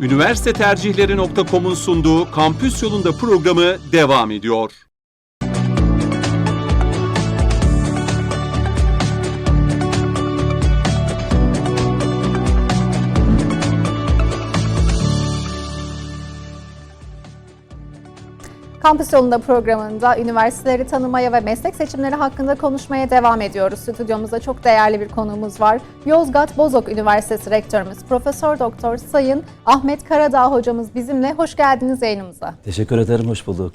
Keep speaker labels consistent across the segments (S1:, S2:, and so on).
S1: Üniversitetercihleri.com'un sunduğu Kampüs Yolunda programı devam ediyor.
S2: Kampüs Yolunda programında üniversiteleri tanımaya ve meslek seçimleri hakkında konuşmaya devam ediyoruz. Stüdyomuzda çok değerli bir konuğumuz var. Yozgat Bozok Üniversitesi Rektörümüz Profesör Doktor Sayın Ahmet Karadağ hocamız bizimle. Hoş geldiniz yayınımıza.
S3: Teşekkür ederim, hoş bulduk.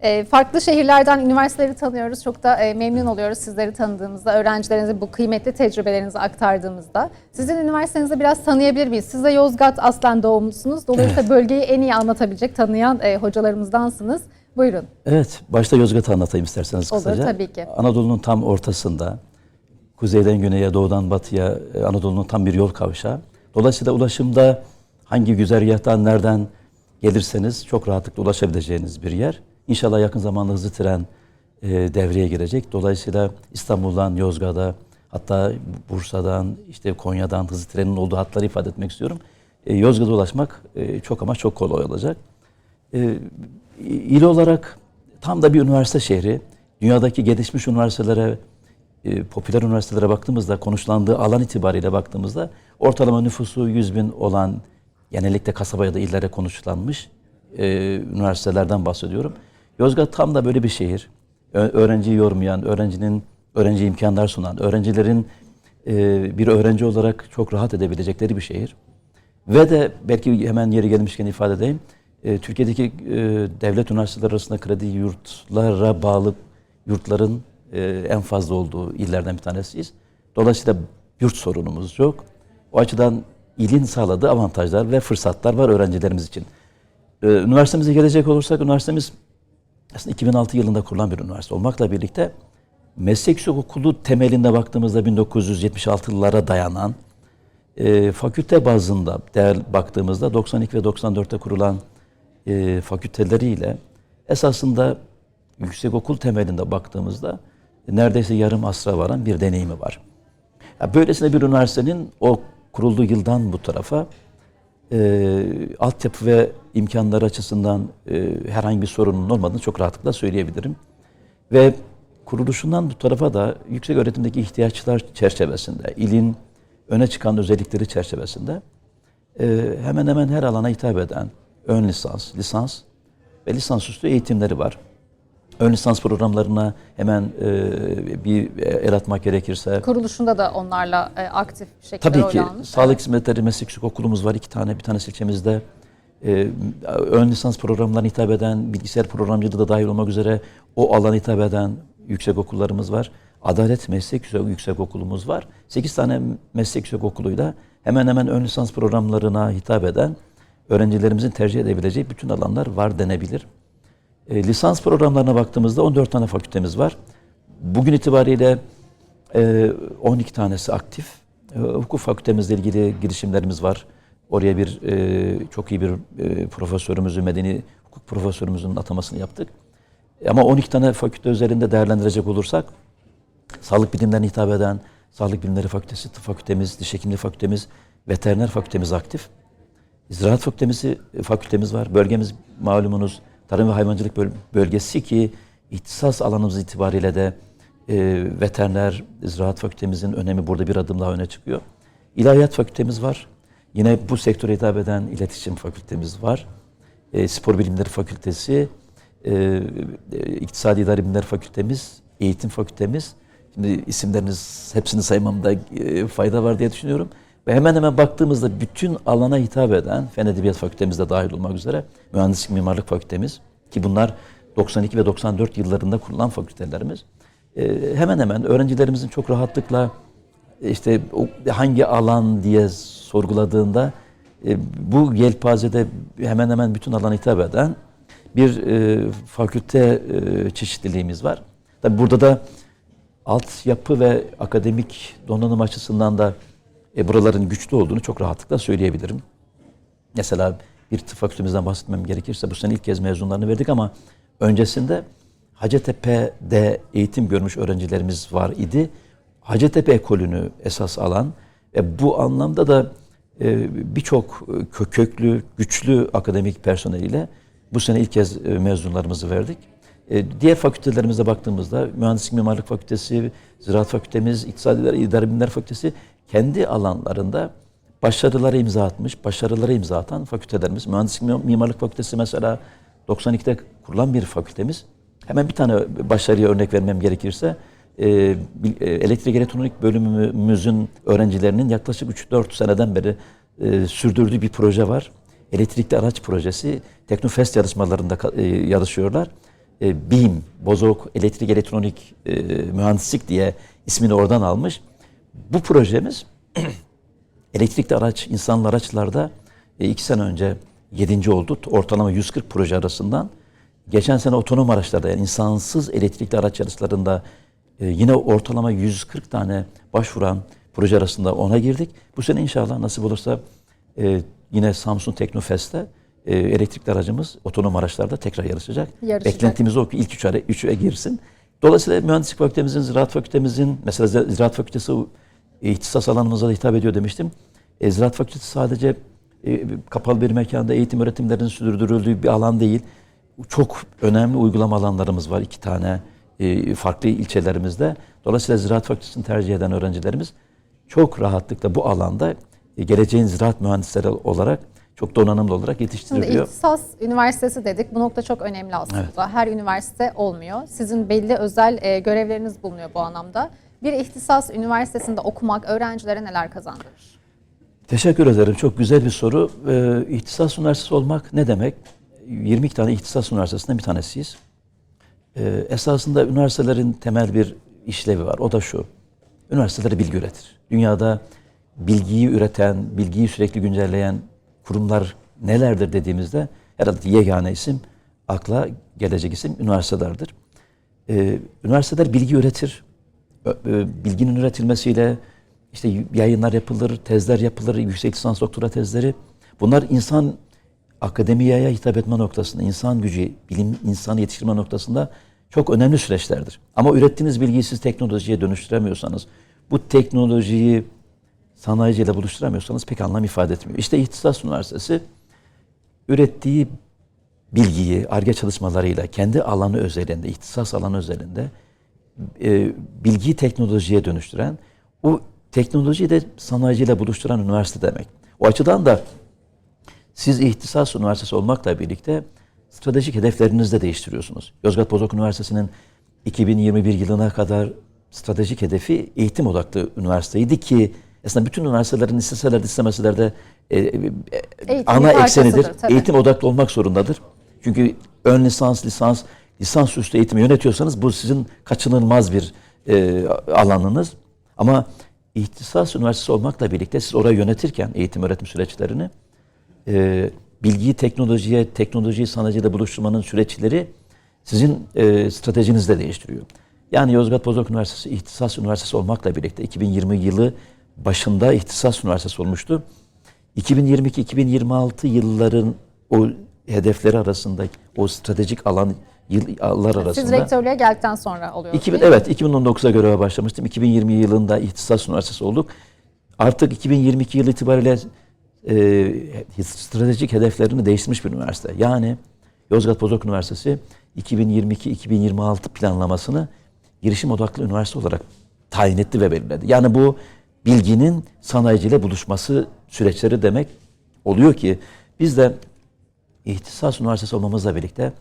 S2: Ee, farklı şehirlerden üniversiteleri tanıyoruz. Çok da e, memnun oluyoruz sizleri tanıdığımızda, öğrencilerinize bu kıymetli tecrübelerinizi aktardığımızda. Sizin üniversitenizi biraz tanıyabilir miyiz? Siz de Yozgat aslen doğumlusunuz. Dolayısıyla bölgeyi en iyi anlatabilecek, tanıyan e, hocalarımızdansınız. Buyurun.
S3: Evet, başta Yozgat'ı anlatayım isterseniz
S2: Olur,
S3: kısaca.
S2: tabii ki.
S3: Anadolu'nun tam ortasında, kuzeyden güneye, doğudan batıya e, Anadolu'nun tam bir yol kavşağı. Dolayısıyla ulaşımda hangi güzergahtan, nereden gelirseniz çok rahatlıkla ulaşabileceğiniz bir yer. İnşallah yakın zamanda hızlı tren e, devreye girecek. Dolayısıyla İstanbul'dan Yozgat'a, hatta Bursa'dan, işte Konya'dan hızlı trenin olduğu hatları ifade etmek istiyorum. E, Yozgat'a ulaşmak e, çok ama çok kolay olacak. E, il olarak tam da bir üniversite şehri. Dünyadaki gelişmiş üniversitelere, e, popüler üniversitelere baktığımızda, konuşlandığı alan itibariyle baktığımızda ortalama nüfusu 100 bin olan, genellikle kasaba ya da illere konuşlanmış e, üniversitelerden bahsediyorum. Yozgat tam da böyle bir şehir. Ö- öğrenciyi yormayan, öğrencinin öğrenci imkanlar sunan, öğrencilerin e, bir öğrenci olarak çok rahat edebilecekleri bir şehir. Ve de belki hemen yeri gelmişken ifade edeyim. E, Türkiye'deki e, devlet üniversiteleri arasında kredi yurtlara bağlı yurtların e, en fazla olduğu illerden bir tanesiyiz. Dolayısıyla yurt sorunumuz yok. O açıdan ilin sağladığı avantajlar ve fırsatlar var öğrencilerimiz için. E, üniversitemize gelecek olursak üniversitemiz aslında 2006 yılında kurulan bir üniversite olmakla birlikte meslek yüksek okulu temelinde baktığımızda 1976'lara dayanan e, fakülte bazında değer baktığımızda 92 ve 94'te kurulan e, fakülteleriyle esasında yüksek okul temelinde baktığımızda neredeyse yarım asra varan bir deneyimi var. Ya böylesine bir üniversitenin o kurulduğu yıldan bu tarafa e, altyapı ve imkanları açısından e, herhangi bir sorunun olmadığını çok rahatlıkla söyleyebilirim. Ve kuruluşundan bu tarafa da yüksek öğretimdeki ihtiyaçlar çerçevesinde, ilin öne çıkan özellikleri çerçevesinde e, hemen hemen her alana hitap eden ön lisans, lisans ve lisansüstü eğitimleri var. Ön lisans programlarına hemen e, bir el atmak gerekirse
S2: Kuruluşunda da onlarla e, aktif bir şekilde
S3: Tabii ki
S2: almış.
S3: sağlık hizmetleri meslek yüksek okulumuz var iki tane bir tanesi ilçemizde. Ee, ön lisans programlarına hitap eden bilgisayar programcılığı da dahil olmak üzere o alana hitap eden yüksek okullarımız var. Adalet Meslek yüksek Okulumuz var. 8 tane meslek yüksek okuluyla hemen hemen ön lisans programlarına hitap eden öğrencilerimizin tercih edebileceği bütün alanlar var denebilir. E, lisans programlarına baktığımızda 14 tane fakültemiz var. Bugün itibariyle e, 12 tanesi aktif. E, hukuk fakültemizle ilgili girişimlerimiz var. Oraya bir e, çok iyi bir e, profesörümüzü, medeni hukuk profesörümüzün atamasını yaptık. E, Ama 12 tane fakülte üzerinde değerlendirecek olursak sağlık bilimlerine hitap eden sağlık bilimleri fakültesi, tıp fakültemiz, diş hekimliği fakültemiz, veteriner fakültemiz aktif. Ziraat fakültemizi, fakültemiz var. Bölgemiz malumunuz tarım ve hayvancılık böl- bölgesi ki ihtisas alanımız itibariyle de e, veteriner, ziraat fakültemizin önemi burada bir adım daha öne çıkıyor. İlahiyat fakültemiz var. Yine bu sektöre hitap eden iletişim fakültemiz var. E, spor bilimleri fakültesi, e, e, iktisadi idari bilimler fakültemiz, eğitim fakültemiz. Şimdi isimleriniz hepsini saymamda e, fayda var diye düşünüyorum. Ve hemen hemen baktığımızda bütün alana hitap eden Fen Edebiyat Fakültemiz de dahil olmak üzere Mühendislik Mimarlık Fakültemiz ki bunlar 92 ve 94 yıllarında kurulan fakültelerimiz. E, hemen hemen öğrencilerimizin çok rahatlıkla işte hangi alan diye sorguladığında e, bu yelpazede hemen hemen bütün alana hitap eden bir e, fakülte e, çeşitliliğimiz var. Tabi burada da altyapı ve akademik donanım açısından da e, buraların güçlü olduğunu çok rahatlıkla söyleyebilirim. Mesela bir tıp fakültemizden bahsetmem gerekirse bu sene ilk kez mezunlarını verdik ama öncesinde Hacettepe'de eğitim görmüş öğrencilerimiz var idi. Hacettepe ekolünü esas alan ve bu anlamda da e, birçok kö- köklü, güçlü akademik personeliyle bu sene ilk kez e, mezunlarımızı verdik. E, Diğer fakültelerimize baktığımızda Mühendislik Mimarlık Fakültesi, Ziraat Fakültemiz, İktisadi İdare Bilimler Fakültesi kendi alanlarında başarılara imza atmış, başarılara imza atan fakültelerimiz. Mühendislik Mim- Mimarlık Fakültesi mesela 92'de kurulan bir fakültemiz. Hemen bir tane başarıya örnek vermem gerekirse elektrik elektronik bölümümüzün öğrencilerinin yaklaşık 3-4 seneden beri e, sürdürdüğü bir proje var. Elektrikli araç projesi. Teknofest yarışmalarında e, yarışıyorlar. E, BİM, Bozok Elektrik Elektronik e, Mühendislik diye ismini oradan almış. Bu projemiz elektrikli araç, insanlı araçlarda e, iki sene önce yedinci oldu. Ortalama 140 proje arasından. Geçen sene otonom araçlarda yani insansız elektrikli araç yarışlarında e, yine ortalama 140 tane başvuran proje arasında ona girdik. Bu sene inşallah nasip olursa e, yine Samsung Teknofest'te e, elektrikli aracımız otonom araçlarda tekrar yarışacak.
S2: Yarışacak.
S3: Beklentimiz o ki ilk üç ara, üçe girsin. Dolayısıyla mühendislik fakültemizin, ziraat fakültemizin, mesela Zira- ziraat fakültesi ihtisas alanımıza da hitap ediyor demiştim. E, ziraat fakültesi sadece e, kapalı bir mekanda eğitim öğretimlerinin sürdürüldüğü bir alan değil. Çok önemli uygulama alanlarımız var iki tane e, farklı ilçelerimizde. Dolayısıyla ziraat fakültesini tercih eden öğrencilerimiz çok rahatlıkla bu alanda e, geleceğin ziraat mühendisleri olarak çok donanımlı olarak
S2: Şimdi
S3: yetiştiriliyor.
S2: ihtisas üniversitesi dedik. Bu nokta çok önemli aslında. Her üniversite olmuyor. Sizin belli özel e, görevleriniz bulunuyor bu anlamda. Bir ihtisas üniversitesinde okumak öğrencilere neler kazandırır?
S3: Teşekkür ederim. Çok güzel bir soru. Ee, İhtisas Üniversitesi olmak ne demek? 22 tane İhtisas Üniversitesi'nden bir tanesiyiz. Ee, esasında üniversitelerin temel bir işlevi var. O da şu. Üniversiteler bilgi üretir. Dünyada bilgiyi üreten, bilgiyi sürekli güncelleyen kurumlar nelerdir dediğimizde herhalde yegane isim, akla gelecek isim üniversitelerdir. Ee, üniversiteler bilgi üretir. Ö, Bilginin üretilmesiyle işte yayınlar yapılır, tezler yapılır, yüksek lisans doktora tezleri. Bunlar insan akademiyaya hitap etme noktasında, insan gücü, bilim insanı yetiştirme noktasında çok önemli süreçlerdir. Ama ürettiğiniz bilgiyi siz teknolojiye dönüştüremiyorsanız, bu teknolojiyi sanayiciyle buluşturamıyorsanız pek anlam ifade etmiyor. İşte İhtisas Üniversitesi ürettiği bilgiyi ARGE çalışmalarıyla kendi alanı özelinde, ihtisas alanı özelinde e, bilgiyi teknolojiye dönüştüren, o teknolojiyi de sanayiciyle buluşturan üniversite demek. O açıdan da siz ihtisas üniversitesi olmakla birlikte stratejik hedeflerinizi de değiştiriyorsunuz. Yozgat Bozok Üniversitesi'nin 2021 yılına kadar stratejik hedefi eğitim odaklı üniversiteydi ki aslında bütün üniversitelerin isteseler de istemeseler de e, e, ana eksenidir.
S2: tabii.
S3: Eğitim odaklı olmak zorundadır. Çünkü ön lisans, lisans, lisans üstü eğitimi yönetiyorsanız bu sizin kaçınılmaz bir e, alanınız. Ama ihtisas üniversitesi olmakla birlikte siz orayı yönetirken eğitim öğretim süreçlerini e, bilgiyi teknolojiye, teknolojiyi sanayiciyle buluşturmanın süreçleri sizin e, stratejinizi de değiştiriyor. Yani Yozgat Bozok Üniversitesi İhtisas Üniversitesi olmakla birlikte 2020 yılı başında İhtisas Üniversitesi olmuştu. 2022-2026 yılların o hedefleri arasında o stratejik alan yıllar arasında
S2: Siz rektörlüğe geldikten sonra oluyor.
S3: 2000,
S2: değil mi?
S3: evet 2019'a göreve başlamıştım. 2020 yılında İhtisas Üniversitesi olduk. Artık 2022 yıl itibariyle e, stratejik hedeflerini değiştirmiş bir üniversite. Yani Yozgat Bozok Üniversitesi 2022-2026 planlamasını girişim odaklı üniversite olarak tayin etti ve belirledi. Yani bu bilginin sanayiciyle buluşması süreçleri demek oluyor ki biz de İhtisas Üniversitesi olmamızla birlikte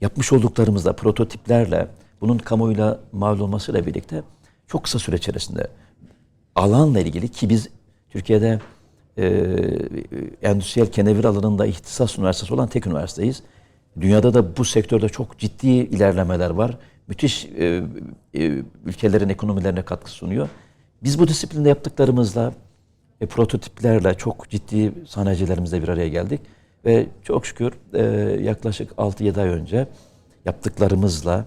S3: yapmış olduklarımızla, prototiplerle, bunun kamuoyuyla mal olmasıyla birlikte çok kısa süre içerisinde alanla ilgili ki biz Türkiye'de e, endüstriyel kenevir alanında ihtisas üniversitesi olan tek üniversiteyiz. Dünyada da bu sektörde çok ciddi ilerlemeler var. Müthiş e, e, ülkelerin ekonomilerine katkı sunuyor. Biz bu disiplinde yaptıklarımızla, e, prototiplerle çok ciddi sanayicilerimizle bir araya geldik. Ve çok şükür e, yaklaşık 6-7 ay önce yaptıklarımızla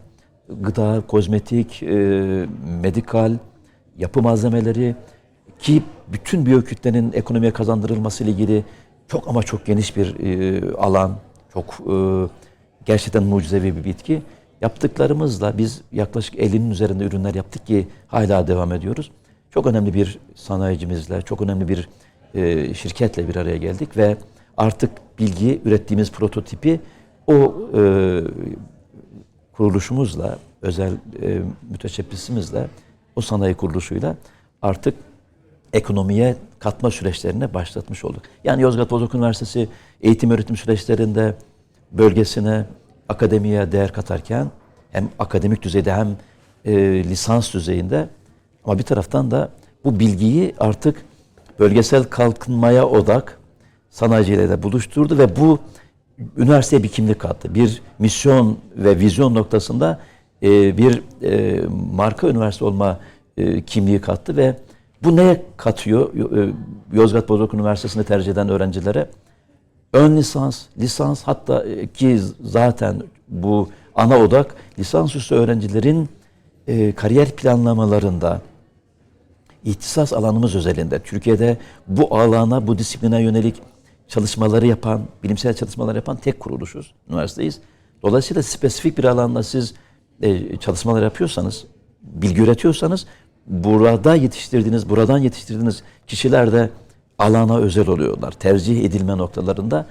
S3: gıda, kozmetik, e, medikal, yapı malzemeleri ki bütün biyokütlenin ekonomiye kazandırılması ile ilgili çok ama çok geniş bir e, alan, çok e, gerçekten mucizevi bir bitki. Yaptıklarımızla biz yaklaşık 50'nin üzerinde ürünler yaptık ki hala devam ediyoruz. Çok önemli bir sanayicimizle, çok önemli bir e, şirketle bir araya geldik ve artık bilgi ürettiğimiz prototipi o e, kuruluşumuzla, özel e, müteşebbisimizle, o sanayi kuruluşuyla artık ekonomiye katma süreçlerine başlatmış olduk. Yani Yozgat Bozok Üniversitesi eğitim öğretim süreçlerinde bölgesine, akademiye değer katarken hem akademik düzeyde hem e, lisans düzeyinde ama bir taraftan da bu bilgiyi artık bölgesel kalkınmaya odak sanayiciyle de buluşturdu ve bu üniversiteye bir kimlik kattı. Bir misyon ve vizyon noktasında e, bir e, marka üniversite olma e, kimliği kattı ve bu neye katıyor Yo- e, Yozgat Bozok Üniversitesi'nde tercih eden öğrencilere? Ön lisans, lisans hatta e, ki zaten bu ana odak lisansüstü öğrencilerin e, kariyer planlamalarında ihtisas alanımız özelinde Türkiye'de bu alana, bu disipline yönelik çalışmaları yapan, bilimsel çalışmalar yapan tek kuruluşuz, üniversiteyiz. Dolayısıyla spesifik bir alanda siz e, çalışmalar yapıyorsanız, bilgi üretiyorsanız burada yetiştirdiğiniz, buradan yetiştirdiğiniz kişiler de alana özel oluyorlar. Tercih edilme noktalarında.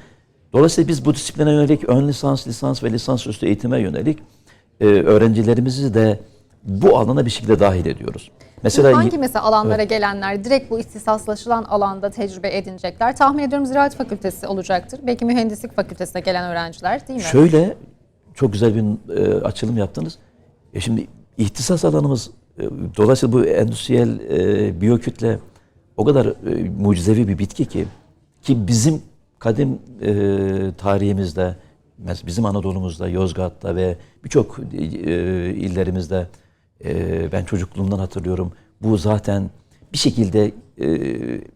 S3: Dolayısıyla biz bu disipline yönelik ön lisans, lisans ve lisansüstü eğitime yönelik e, öğrencilerimizi de bu alana bir şekilde dahil ediyoruz. Mesela
S2: Hangi mesela alanlara gelenler direkt bu ihtisaslaşılan alanda tecrübe edinecekler? Tahmin ediyorum Ziraat Fakültesi olacaktır. Belki Mühendislik Fakültesine gelen öğrenciler değil mi?
S3: Şöyle çok güzel bir e, açılım yaptınız. E şimdi ihtisas alanımız e, dolayısıyla bu endüstriyel e, biyokütle o kadar e, mucizevi bir bitki ki ki bizim kadim e, tarihimizde bizim Anadolu'muzda, Yozgat'ta ve birçok e, illerimizde e, ben çocukluğumdan hatırlıyorum. Bu zaten bir şekilde e,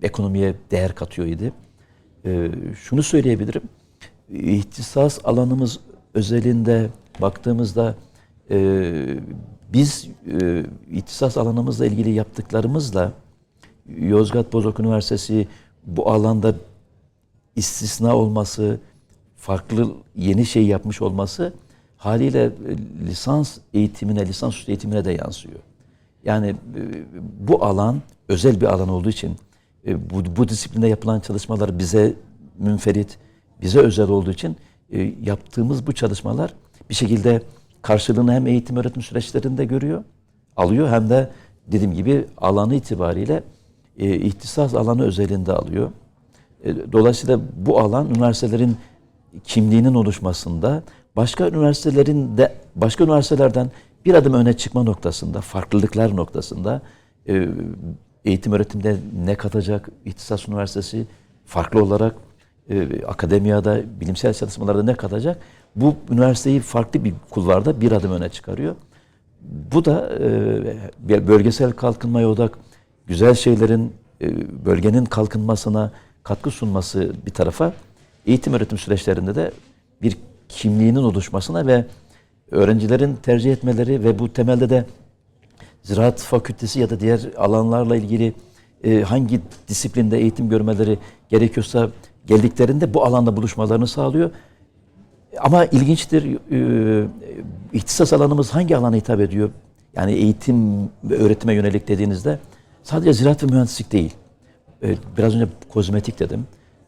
S3: ekonomiye değer katıyor idi. E, şunu söyleyebilirim. İhtisas alanımız özelinde baktığımızda e, biz e, ihtisas alanımızla ilgili yaptıklarımızla Yozgat Bozok Üniversitesi bu alanda istisna olması, farklı yeni şey yapmış olması haliyle e, lisans eğitimine, lisansüstü eğitimine de yansıyor. Yani e, bu alan özel bir alan olduğu için e, bu, bu disiplinde yapılan çalışmalar bize münferit, bize özel olduğu için yaptığımız bu çalışmalar bir şekilde karşılığını hem eğitim öğretim süreçlerinde görüyor, alıyor hem de dediğim gibi alanı itibariyle e, ihtisas alanı özelinde alıyor. Dolayısıyla bu alan üniversitelerin kimliğinin oluşmasında başka üniversitelerin de başka üniversitelerden bir adım öne çıkma noktasında, farklılıklar noktasında e, eğitim öğretimde ne katacak İhtisas Üniversitesi farklı olarak e, akademiyada, bilimsel çalışmalarda ne katacak? Bu üniversiteyi farklı bir kulvarda bir adım öne çıkarıyor. Bu da e, bölgesel kalkınmaya odak güzel şeylerin e, bölgenin kalkınmasına katkı sunması bir tarafa eğitim öğretim süreçlerinde de bir kimliğinin oluşmasına ve öğrencilerin tercih etmeleri ve bu temelde de ziraat fakültesi ya da diğer alanlarla ilgili e, hangi disiplinde eğitim görmeleri gerekiyorsa geldiklerinde bu alanda buluşmalarını sağlıyor. Ama ilginçtir, e, ihtisas alanımız hangi alana hitap ediyor? Yani eğitim ve öğretime yönelik dediğinizde sadece ziraat ve mühendislik değil. E, biraz önce kozmetik dedim.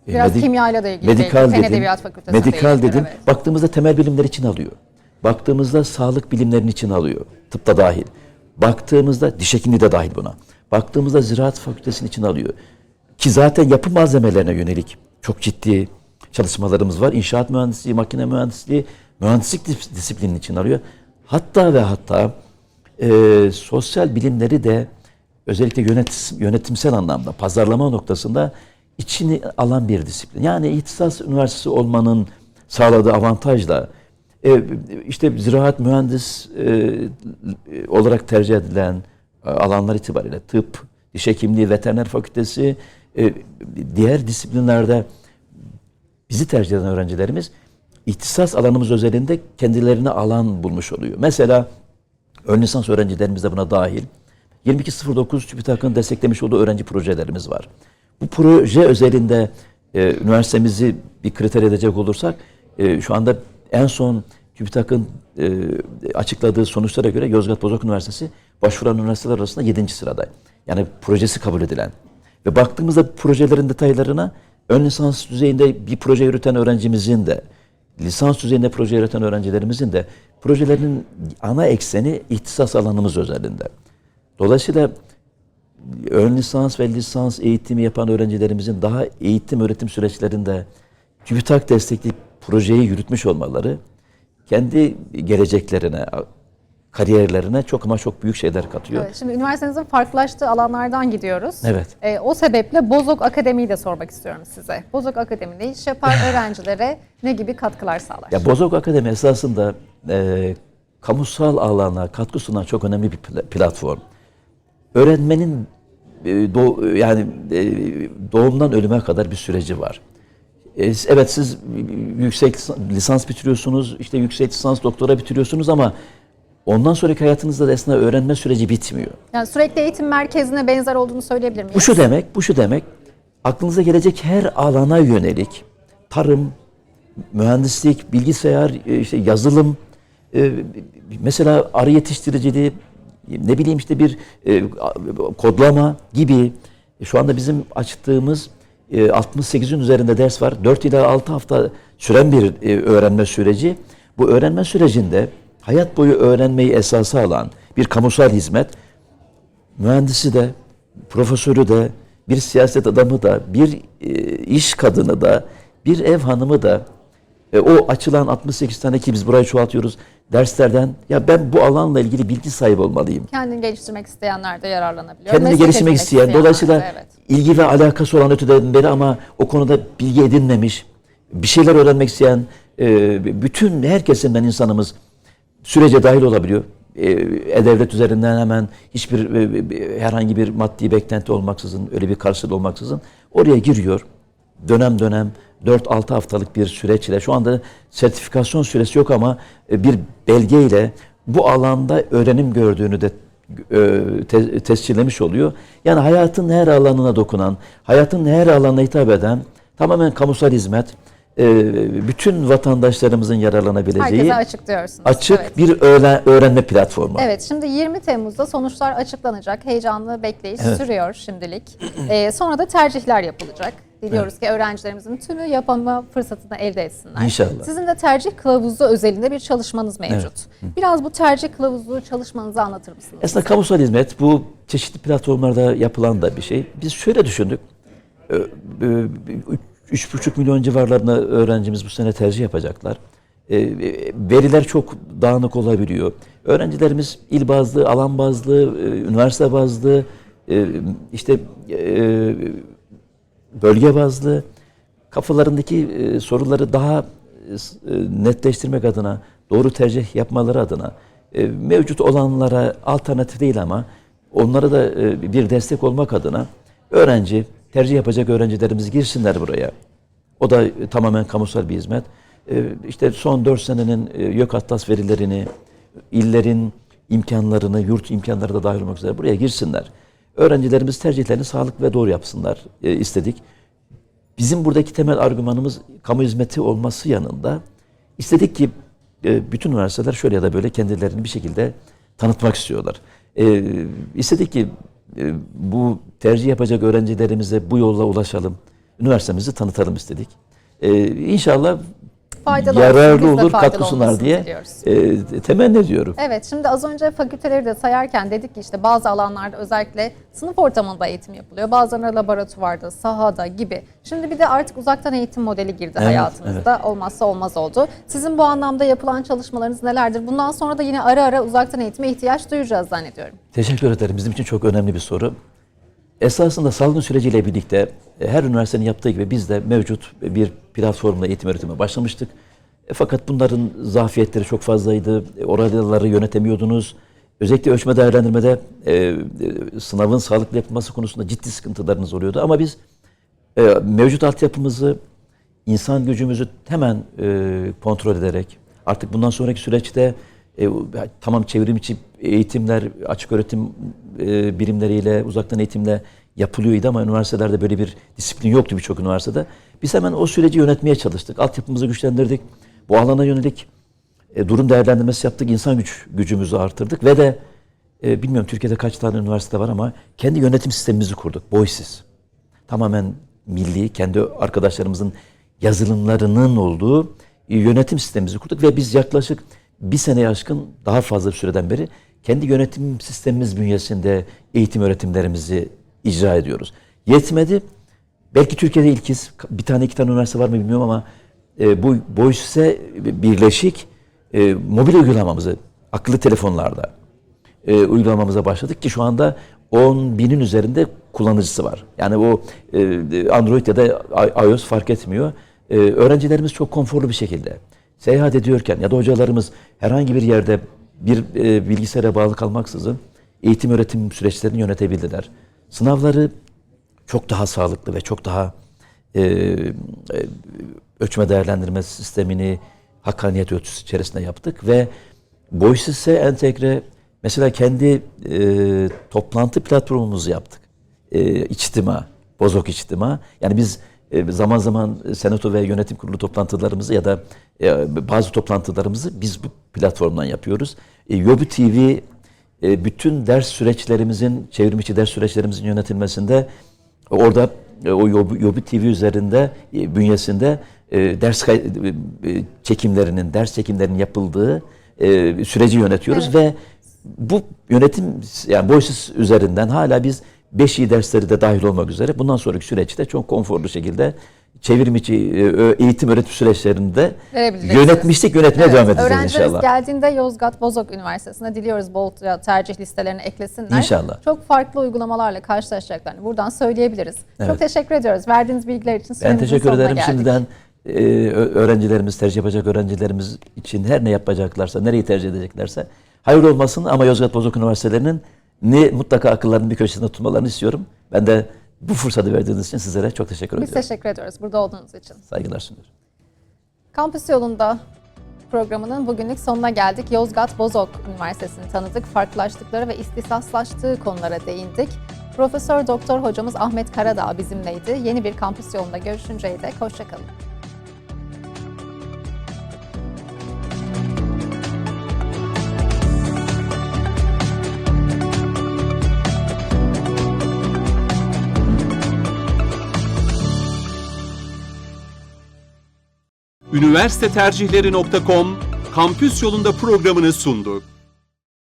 S3: E,
S2: Biraz
S3: medik-
S2: kimyayla da ilgili
S3: Medikal.
S2: Fen
S3: dedim. Medikal dedim.
S2: evet.
S3: Baktığımızda temel bilimler için alıyor. Baktığımızda sağlık bilimlerinin için alıyor. Tıpta dahil. Baktığımızda diş hekimliği de dahil buna. Baktığımızda ziraat fakültesinin için alıyor. Ki zaten yapı malzemelerine yönelik çok ciddi çalışmalarımız var. İnşaat mühendisliği, makine mühendisliği, mühendislik dis- disiplinin için alıyor. Hatta ve hatta e, sosyal bilimleri de özellikle yönetim, yönetimsel anlamda, pazarlama noktasında içini alan bir disiplin. Yani ihtisas üniversitesi olmanın sağladığı avantajla e, işte ziraat mühendis e, olarak tercih edilen e, alanlar itibariyle tıp, diş hekimliği, veteriner fakültesi, e, diğer disiplinlerde bizi tercih eden öğrencilerimiz ihtisas alanımız özelinde kendilerine alan bulmuş oluyor. Mesela ön lisans öğrencilerimiz de buna dahil. 2209 TÜBİTAK'ın desteklemiş olduğu öğrenci projelerimiz var. Bu proje özelinde e, üniversitemizi bir kriter edecek olursak e, şu anda en son TÜBİTAK'ın e, açıkladığı sonuçlara göre Yozgat Bozok Üniversitesi başvuran üniversiteler arasında 7. sırada. Yani projesi kabul edilen. Ve baktığımızda projelerin detaylarına ön lisans düzeyinde bir proje yürüten öğrencimizin de lisans düzeyinde proje yürüten öğrencilerimizin de projelerinin ana ekseni ihtisas alanımız özelinde. Dolayısıyla ön lisans ve lisans eğitimi yapan öğrencilerimizin daha eğitim öğretim süreçlerinde TÜBİTAK destekli projeyi yürütmüş olmaları kendi geleceklerine, kariyerlerine çok ama çok büyük şeyler katıyor.
S2: Evet, şimdi üniversitenizin farklılaştığı alanlardan gidiyoruz.
S3: Evet.
S2: Ee, o sebeple Bozok Akademi'yi de sormak istiyorum size. Bozok Akademi ne iş yapar, öğrencilere ne gibi katkılar sağlar?
S3: Ya Bozok Akademi esasında e, kamusal alana katkı sunan çok önemli bir pla- platform. Öğrenmenin e, yani e, doğumdan ölüme kadar bir süreci var. E, evet siz yüksek lis- lisans bitiriyorsunuz, işte yüksek lisans doktora bitiriyorsunuz ama ondan sonraki hayatınızda da esna öğrenme süreci bitmiyor.
S2: Yani sürekli eğitim merkezine benzer olduğunu söyleyebilir miyiz?
S3: Bu şu demek, bu şu demek. Aklınıza gelecek her alana yönelik tarım, mühendislik, bilgisayar, işte yazılım, mesela arı yetiştiriciliği, ne bileyim işte bir e, kodlama gibi şu anda bizim açtığımız e, 68'in üzerinde ders var. 4 ila 6 hafta süren bir e, öğrenme süreci. Bu öğrenme sürecinde hayat boyu öğrenmeyi esası alan bir kamusal hizmet mühendisi de, profesörü de, bir siyaset adamı da, bir e, iş kadını da, bir ev hanımı da e, o açılan 68 tane ki biz burayı çoğaltıyoruz derslerden ya ben bu alanla ilgili bilgi sahibi olmalıyım.
S2: Kendini geliştirmek isteyenler de yararlanabiliyor.
S3: Kendini
S2: Meslek
S3: geliştirmek isteyen,
S2: isteyenler de,
S3: dolayısıyla
S2: evet.
S3: ilgi ve alakası olan öteden beri ama o konuda bilgi edinmemiş, bir şeyler öğrenmek isteyen e, bütün her kesimden insanımız sürece dahil olabiliyor. E, E-Devlet üzerinden hemen hiçbir e, herhangi bir maddi beklenti olmaksızın, öyle bir karşılığı olmaksızın oraya giriyor. Dönem dönem 4-6 haftalık bir süreç ile şu anda sertifikasyon süresi yok ama e, bir belgeyle bu alanda öğrenim gördüğünü de e, te- tescillemiş oluyor. Yani hayatın her alanına dokunan, hayatın her alanına hitap eden tamamen kamusal hizmet, e, bütün vatandaşlarımızın yararlanabileceği
S2: Herkese açık diyorsunuz.
S3: açık
S2: Evet.
S3: bir öğrenme platformu.
S2: Evet, şimdi 20 Temmuz'da sonuçlar açıklanacak. Heyecanlı bekleyiş
S3: Evet.
S2: sürüyor şimdilik. Ee, sonra da tercihler yapılacak. Diliyoruz ki öğrencilerimizin tümü yapama fırsatını elde etsinler.
S3: İnşallah.
S2: Sizin de tercih kılavuzu özelinde bir çalışmanız mevcut. Biraz bu tercih kılavuzu çalışmanızı anlatır mısınız?
S3: Aslında kamusal hizmet bu çeşitli platformlarda yapılan da bir şey. Biz şöyle düşündük. Ee, e, milyon civarlarında öğrencimiz bu sene tercih yapacaklar. Ee, Veriler çok dağınık olabiliyor. Öğrencilerimiz il bazlı, alan bazlı, e, üniversite bazlı, e, işte e, bölge bazlı kafalarındaki e, soruları daha e, e, netleştirmek adına, doğru tercih yapmaları adına e, mevcut olanlara alternatif değil ama onlara da e, bir destek olmak adına öğrenci, tercih yapacak öğrencilerimiz girsinler buraya. O da e, tamamen kamusal bir hizmet. E, işte son 4 senenin e, YÖK Atlas verilerini, illerin imkanlarını, yurt imkanları da dahil olmak üzere buraya girsinler. Öğrencilerimiz tercihlerini sağlıklı ve doğru yapsınlar e, istedik. Bizim buradaki temel argümanımız kamu hizmeti olması yanında istedik ki e, bütün üniversiteler şöyle ya da böyle kendilerini bir şekilde tanıtmak istiyorlar. E, istedik ki e, bu tercih yapacak öğrencilerimize bu yolla ulaşalım. Üniversitemizi tanıtalım istedik. E, inşallah
S2: Faydalı olsun,
S3: yararlı
S2: de
S3: olur, katkı sunar diye
S2: diliyoruz.
S3: e, temenni ediyorum.
S2: Evet, şimdi az önce fakülteleri de sayarken dedik ki işte bazı alanlarda özellikle sınıf ortamında eğitim yapılıyor. Bazılarında laboratuvarda, sahada gibi. Şimdi bir de artık uzaktan eğitim modeli girdi
S3: Evet,
S2: hayatımızda. Olmazsa olmaz oldu. Sizin bu anlamda yapılan çalışmalarınız nelerdir? Bundan sonra da yine ara ara uzaktan eğitime ihtiyaç duyacağız zannediyorum.
S3: Teşekkür ederim. Bizim için çok önemli bir soru. Esasında salgın süreciyle birlikte e, her üniversitenin yaptığı gibi biz de mevcut bir platformla eğitim öğretime başlamıştık. E, Fakat bunların zafiyetleri çok fazlaydı. E, yönetemiyordunuz. Özellikle ölçme değerlendirmede e, e, sınavın sağlıklı yapılması konusunda ciddi sıkıntılarınız oluyordu. Ama biz e, mevcut altyapımızı, insan gücümüzü hemen e, kontrol ederek artık bundan sonraki süreçte e, tamam çevrim içi eğitimler açık öğretim e, birimleriyle uzaktan eğitimle yapılıyordu ama üniversitelerde böyle bir disiplin yoktu birçok üniversitede. Biz hemen o süreci yönetmeye çalıştık. Altyapımızı güçlendirdik. Bu alana yönelik e, durum değerlendirmesi yaptık. insan güç gücümüzü artırdık ve de e, bilmiyorum Türkiye'de kaç tane üniversite var ama kendi yönetim sistemimizi kurduk. Boysiz. tamamen milli, kendi arkadaşlarımızın yazılımlarının olduğu e, yönetim sistemimizi kurduk ve biz yaklaşık bir seneye aşkın daha fazla bir süreden beri kendi yönetim sistemimiz bünyesinde eğitim öğretimlerimizi icra ediyoruz. Yetmedi. Belki Türkiye'de ilkiz. Bir tane iki tane üniversite var mı bilmiyorum ama e, bu Boyce birleşik e, mobil uygulamamızı akıllı telefonlarda e, uygulamamıza başladık ki şu anda 10 binin üzerinde kullanıcısı var. Yani o e, Android ya da iOS fark etmiyor. E, öğrencilerimiz çok konforlu bir şekilde seyahat ediyorken ya da hocalarımız herhangi bir yerde bir e, bilgisayara bağlı kalmaksızın eğitim öğretim süreçlerini yönetebildiler. Sınavları çok daha sağlıklı ve çok daha e, e, ölçme değerlendirme sistemini hakkaniyet ölçüsü içerisinde yaptık ve Voices'e entegre mesela kendi e, toplantı platformumuzu yaptık. E, içtima, bozok içtima. Yani biz zaman zaman senato ve yönetim kurulu toplantılarımızı ya da e, bazı toplantılarımızı biz bu platformdan yapıyoruz. E, Yobu TV e, bütün ders süreçlerimizin, çevrimiçi ders süreçlerimizin yönetilmesinde orada e, o Yobu, Yobu TV üzerinde e, bünyesinde e, ders e, e, çekimlerinin, ders çekimlerinin yapıldığı e, süreci yönetiyoruz ve bu yönetim yani Voices üzerinden hala biz 5 iyi dersleri de dahil olmak üzere bundan sonraki süreçte çok konforlu şekilde çevrim içi e, eğitim öğretim süreçlerinde yönetmişlik yönetmeye
S2: Evet,
S3: devam edeceğiz
S2: öğrencileriniz
S3: inşallah.
S2: geldiğinde Yozgat Bozok Üniversitesi'ne diliyoruz bolca tercih listelerine eklesinler.
S3: İnşallah.
S2: Çok farklı uygulamalarla karşılaşacaklarını buradan söyleyebiliriz. Çok
S3: Evet.
S2: teşekkür ediyoruz. Verdiğiniz bilgiler için
S3: Ben teşekkür ederim.
S2: geldik.
S3: Şimdiden e, öğrencilerimiz, tercih yapacak öğrencilerimiz için her ne yapacaklarsa, nereyi tercih edeceklerse hayırlı olmasın ama Yozgat Bozok Üniversitelerinin ne mutlaka akıllarının bir köşesinde tutmalarını istiyorum. Ben de bu fırsatı verdiğiniz için sizlere çok teşekkür
S2: Biz
S3: ediyorum.
S2: teşekkür ediyoruz burada olduğunuz için.
S3: Saygılar sunuyorum.
S2: Kampüs yolunda programının bugünlük sonuna geldik. Yozgat Bozok Üniversitesi'ni tanıdık. Farklılaştıkları ve istisaslaştığı konulara değindik. Profesör Doktor hocamız Ahmet Karadağ bizimleydi. Yeni bir kampüs yolunda görüşünceye dek hoşçakalın.
S1: Üniversite tercihleri.com kampüs yolunda programını sundu.